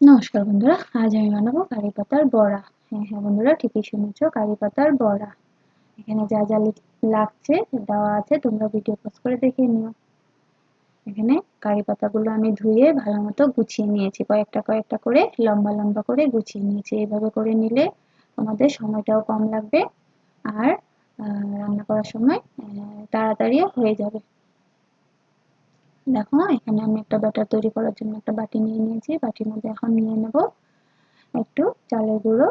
নমস্কার বন্ধুরা, আজ আমি বানাবো কারি পাতার বড়া। হ্যাঁ হ্যাঁ বন্ধুরা, ঠিকই শুনেছ, কারি পাতার বড়া। এখানে যা যা লাগছে, দেওয়া আছে, তোমরা ভিডিও পজ করে দেখে নিও। এখানে কারি পাতাগুলো আমি ধুয়ে ভালো মতো গুছিয়ে নিয়েছি। কয়েকটা কয়েকটা করে লম্বা লম্বা করে গুছিয়ে নিয়েছি। এইভাবে করে নিলে তোমাদের সময়টাও কম লাগবে আর রান্না করার সময় তাড়াতাড়িও হয়ে যাবে। দেখো এখানে আমি একটা ব্যাটার তৈরি করার জন্য একটা বাটি নিয়ে নিয়েছি। বাটির মধ্যে এখন নিয়ে নেব একটু চালের গুঁড়ো।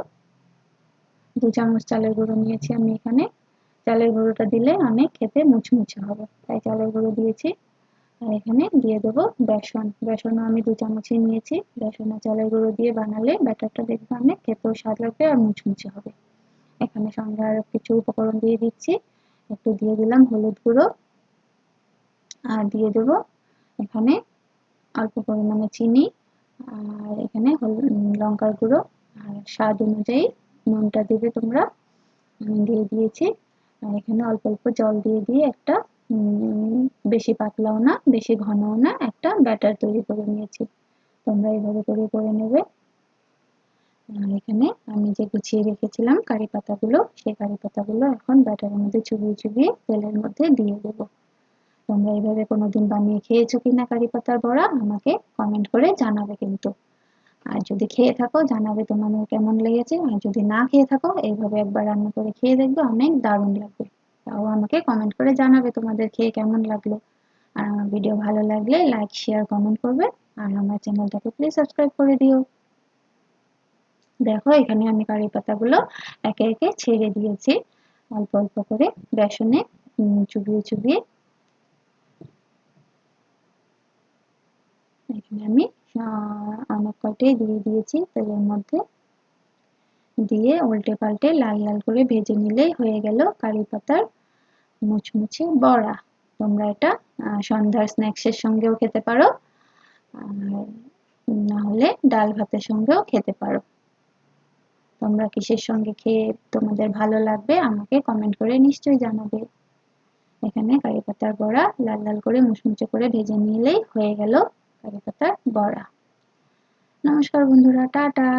দু চামচ চালের গুঁড়ো নিয়েছি আমি এখানে। চালের গুঁড়োটা দিলে অনেক খেতে মুচমুচে হবে। তাই চালের গুঁড়ো দিয়েছি। আর এখানে দিয়ে দেবো বেসন। বেসনও আমি দু চামচই নিয়েছি। বেসন আর চালের গুঁড়ো দিয়ে বানালে ব্যাটারটা দেখবে অনেক খেতেও স্বাদ লাগবে আর মুচমুচে হবে। এখানে সঙ্গে আরও কিছু উপকরণ দিয়ে দিচ্ছি। একটু দিয়ে দিলাম হলুদ গুঁড়ো। আর দিয়ে দেবো এখানে অল্প পরিমাণে চিনি আর এখানে লঙ্কার গুঁড়ো আর স্বাদ অনুযায়ী নুনটা দেবে তোমরা আমি দিয়ে দিয়েছি। আর এখানে অল্প অল্প জল দিয়ে দিয়ে একটা বেশি পাতলাও না, বেশি ঘনও না, একটা ব্যাটার তৈরি করে নিয়েছি। তোমরা এইভাবে করে করে নেবে। আর এখানে আমি যে গুছিয়ে রেখেছিলাম কারি পাতাগুলো, সেই কারি পাতাগুলো এখন ব্যাটারের মধ্যে চুবিয়ে চুবিয়ে তেলের মধ্যে দিয়ে দেবো। তোমরা এইভাবে কোনোদিন বানিয়ে খেয়েছো কিনা কারি পাতার বড়া, আমাকে কমেন্ট করে জানাবে কিন্তু। আর যদি খেয়ে থাকো, জানাবে তোমাদের কেমন লেগেছে। আর যদি না খেয়ে থাকো, এইভাবে একবার রান্না করে খেয়ে দেখবে, অনেক দারুণ লাগবে। তাও আমাকে কমেন্ট করে জানাবে তোমাদের খেয়ে কেমন লাগল। আর আমার ভিডিও ভালো লাগলে লাইক শেয়ার কমেন্ট করবে। আর আমার চ্যানেলটাকে প্লিজ সাবস্ক্রাইব করে দিও। দেখো, এখানে আমি কারি পাতাগুলো একে একে ছেড়ে দিয়েছি। অল্প অল্প করে বেসনে চুবিয়ে চুবিয়ে এখানে আমি অনেক কয়টাই দিয়ে দিয়েছি তেলের মধ্যে দিয়ে উল্টে পাল্টে লাল লাল করে ভেজে নিলেই হয়ে গেল কারি পাতার মুচমুচে বড়া। তোমরা এটা সন্ধ্যার স্ন্যাক্সের সঙ্গেও খেতে পারো, আর না হলে ডাল ভাতের সঙ্গেও খেতে পারো। তোমরা কিসের সঙ্গে খেয়ে তোমাদের ভালো লাগবে আমাকে কমেন্ট করে নিশ্চয়ই জানাবে। এখানে কারি পাতার বড়া লাল লাল করে মুচমুচে করে ভেজে নিলেই হয়ে গেল পাতার বড়া। নমস্কার বন্ধুরা টাটা।